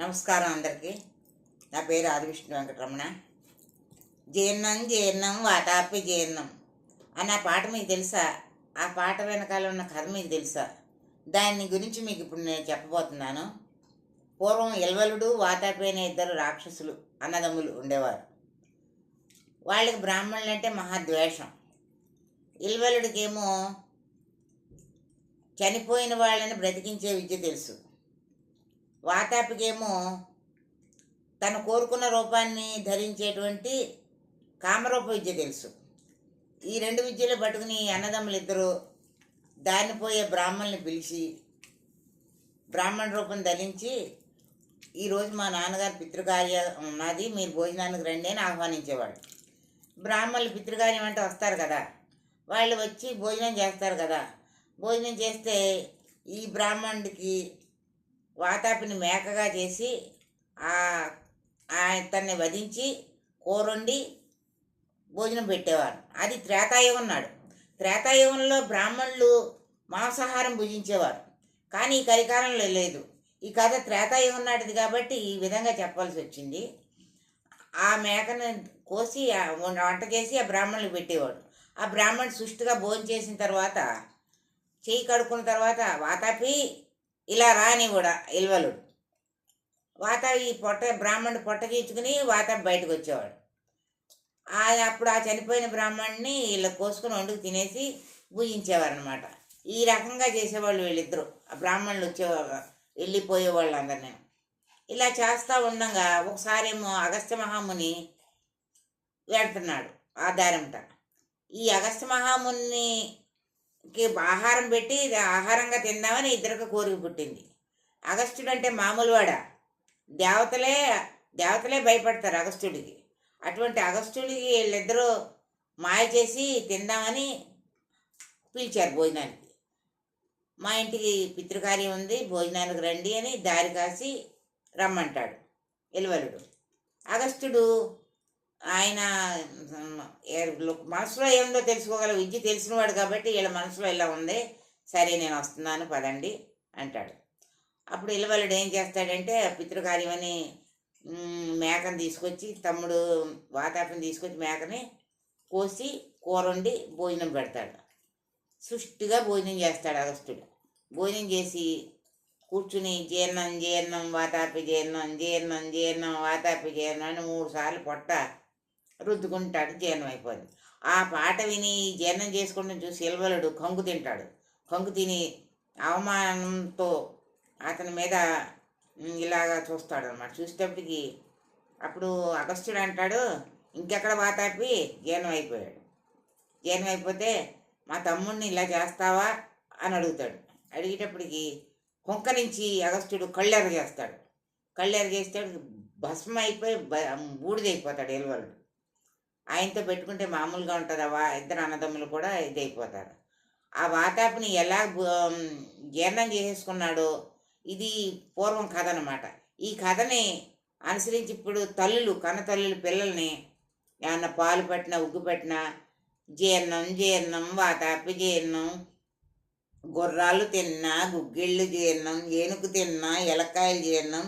నమస్కారం అందరికీ. నా పేరు ఆదివిష్ణు వెంకటరమణ. జీర్ణం జీర్ణం వాటాపి జీర్ణం అన్న పాట మీకు తెలుసా? ఆ పాట వెనకాల ఉన్న కథ మీకు తెలుసా? దాని గురించి మీకు ఇప్పుడు నేను చెప్పబోతున్నాను. పూర్వం ఎల్వలుడు వాతాపి అనే ఇద్దరు రాక్షసులు అన్నదమ్ములు ఉండేవారు. వాళ్ళకి బ్రాహ్మణులు అంటే మహాద్వేషం. ఇల్వలుడికేమో చనిపోయిన వాళ్ళని బ్రతికించే విద్య తెలుసు. వాతాపికేమో తను కోరుకున్న రూపాన్ని ధరించేటువంటి కామరూప విద్య తెలుసు. ఈ రెండు విద్యలు పట్టుకుని అన్నదమ్ములు ఇద్దరు దానిపోయే పిలిచి బ్రాహ్మణ రూపం ధరించి ఈరోజు మా నాన్నగారు పితృకార్యం ఉన్నది మీరు భోజనానికి రండి అని ఆహ్వానించేవాడు బ్రాహ్మణులు పితృకార్యం అంటే వస్తారు కదా వాళ్ళు వచ్చి భోజనం చేస్తారు కదా. భోజనం చేస్తే ఈ బ్రాహ్మణుడికి వాతాపిని మేకగా చేసి ఆ వధించి కూరొండి భోజనం పెట్టేవారు. అది త్రేతాయుగం నాడు. త్రేతాయుగంలో బ్రాహ్మణులు మాంసాహారం భుజించేవారు. కానీ ఈ కలికాలంలో లేదు. ఈ కథ త్రేతాయుగం నాటిది కాబట్టి ఈ విధంగా చెప్పాల్సి వచ్చింది. ఆ మేకను కోసి వంట చేసి ఆ బ్రాహ్మణులకు పెట్టేవాడు. ఆ బ్రాహ్మణుడు సుష్టిగా భోజనం చేసిన తర్వాత చేయి కడుక్కున్న తర్వాత వాతాపి ఇలా రాని కూడా ఇల్వలుడు వాత ఈ పొట్ట బ్రాహ్మణుడు పొట్ట గీచుకుని వాత బయటకు వచ్చేవాడు. ఆ అప్పుడు ఆ చనిపోయిన బ్రాహ్మణ్ణి ఇలా కోసుకుని వండుకు తినేసి పూజించేవారనమాట ఈ రకంగా చేసేవాళ్ళు వీళ్ళిద్దరు. ఆ బ్రాహ్మణులు వచ్చేవారు వెళ్ళిపోయే వాళ్ళు అందరినీ ఇలా చేస్తూ ఉండగా ఒకసారి ఏమో అగస్త్య మహాముని వెళ్తున్నాడు ఆ దారంట ఈ అగస్త్య మహాముని ఆహారం పెట్టి ఆహారంగా తిందామని ఇద్దరికి కోరిక పుట్టింది. అగస్త్యుడు అంటే మామూలువాడ? దేవతలే దేవతలే భయపడతారు అగస్త్యుడికి. అటువంటి అగస్త్యుడికి వీళ్ళిద్దరూ మాయ చేసి తిందామని పిలిచారు భోజనానికి. మా ఇంటికి పితృకార్యం ఉంది భోజనానికి రండి అని దారి కాసి రమ్మంటాడు. ఎలువలుడు అగస్త్యుడు ఆయన ఏ- మనసులో ఏముందో తెలుసుకోగల విద్య తెలిసినవాడు కాబట్టి వీళ్ళ మనసులో ఇలా ఉంది. సరే నేను వస్తున్నాను పదండి అంటాడు. అప్పుడు ఇలవలుడు ఏం చేస్తాడంటే పితృకార్యమని మేకను తీసుకొచ్చి తమ్ముడు వాతాపని తీసుకొచ్చి మేకని కోసి కూర వండి భోజనం పెడతాడు. సుష్టిగా భోజనం చేస్తాడు అగస్త్యుడు భోజనం చేసి కూర్చుని జీర్ణం జీర్ణం వాతాపి జీర్ణం జీర్ణం జీర్ణం వాతాపి జీర్ణం అని మూడు సార్లు పొట్ట రుద్దుకుంటాడు జీర్ణం అయిపోయింది ఆ పాట విని జీర్ణం చేసుకుంటూ చూసి ఇల్వలుడు కంగు తింటాడు. కంగు తిని అవమానంతో అతని మీద ఇలాగా చూస్తాడు అనమాట చూసేటప్పటికి అప్పుడు అగస్త్యుడు అంటాడు ఇంకెక్కడ వాతాపి? జీర్ణం అయిపోయాడు జీర్ణం అయిపోతే మా తమ్ముడిని ఇలా చేస్తావా? అని అడుగుతాడు. అడిగేటప్పటికి కుంక నుంచి అగస్త్యుడు కళ్ళెర చేస్తాడు కళ్ళెర చేస్తాడు భస్మం అయిపోయి బూడిదైపోతాడు ఎలువలుడు ఆయనతో పెట్టుకుంటే మామూలుగా ఉంటుంది. ఆ వా ఇద్దరు అన్నదమ్ములు కూడా ఇదైపోతారు ఆ వాతాపిని ఎలా జీర్ణం చేసేసుకున్నాడో ఇది పూర్వం కథ అనమాట ఈ కథని అనుసరించి ఇప్పుడు తల్లులు కన్న తల్లులు పిల్లల్ని ఏమన్నా పాలు పట్టిన ఉగ్గు పట్టినా జీర్ణం జీర్ణం వాతాపి జీర్ణం గుర్రాలు తిన్నా గుగ్గిళ్ళు జీర్ణం ఏనుగు తిన్నా ఎలక్కాయలు జీర్ణం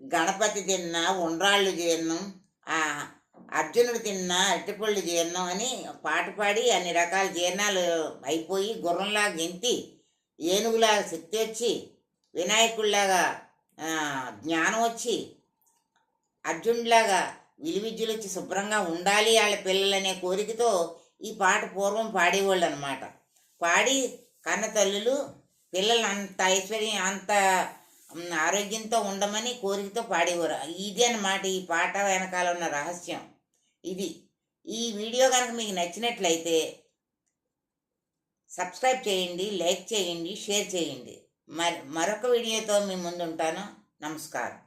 గణపతి తిన్నా ఉండ్రాళ్ళు జీర్ణం అర్జునుడు తిన్న అరటిపళ్ళు జీర్ణం అని పాట పాడి అన్ని రకాల జీర్ణాలు అయిపోయి గుర్రంలాగా గెంతి ఏనుగులాగా శక్తి వచ్చి వినాయకుడిలాగా జ్ఞానం వచ్చి అర్జునుడిలాగా విలువిద్యలు వచ్చి శుభ్రంగా ఉండాలి వాళ్ళ పిల్లలనే కోరికతో ఈ పాట పూర్వం పాడేవాళ్ళు అనమాట పాడి కన్న తల్లులు పిల్లలు అంత ఐశ్వర్యం అంత ఆరోగ్యంతో ఉండమని కోరికతో పాడేవారు. ఇదే అన్నమాట ఈ పాట వెనకాల ఉన్న రహస్యం. ఇది. ఈ వీడియో కనుక మీకు నచ్చినట్లయితే సబ్స్క్రైబ్ చేయండి లైక్ చేయండి షేర్ చేయండి. మరి మరొక వీడియోతో మీ ముందు ఉంటాను నమస్కారం.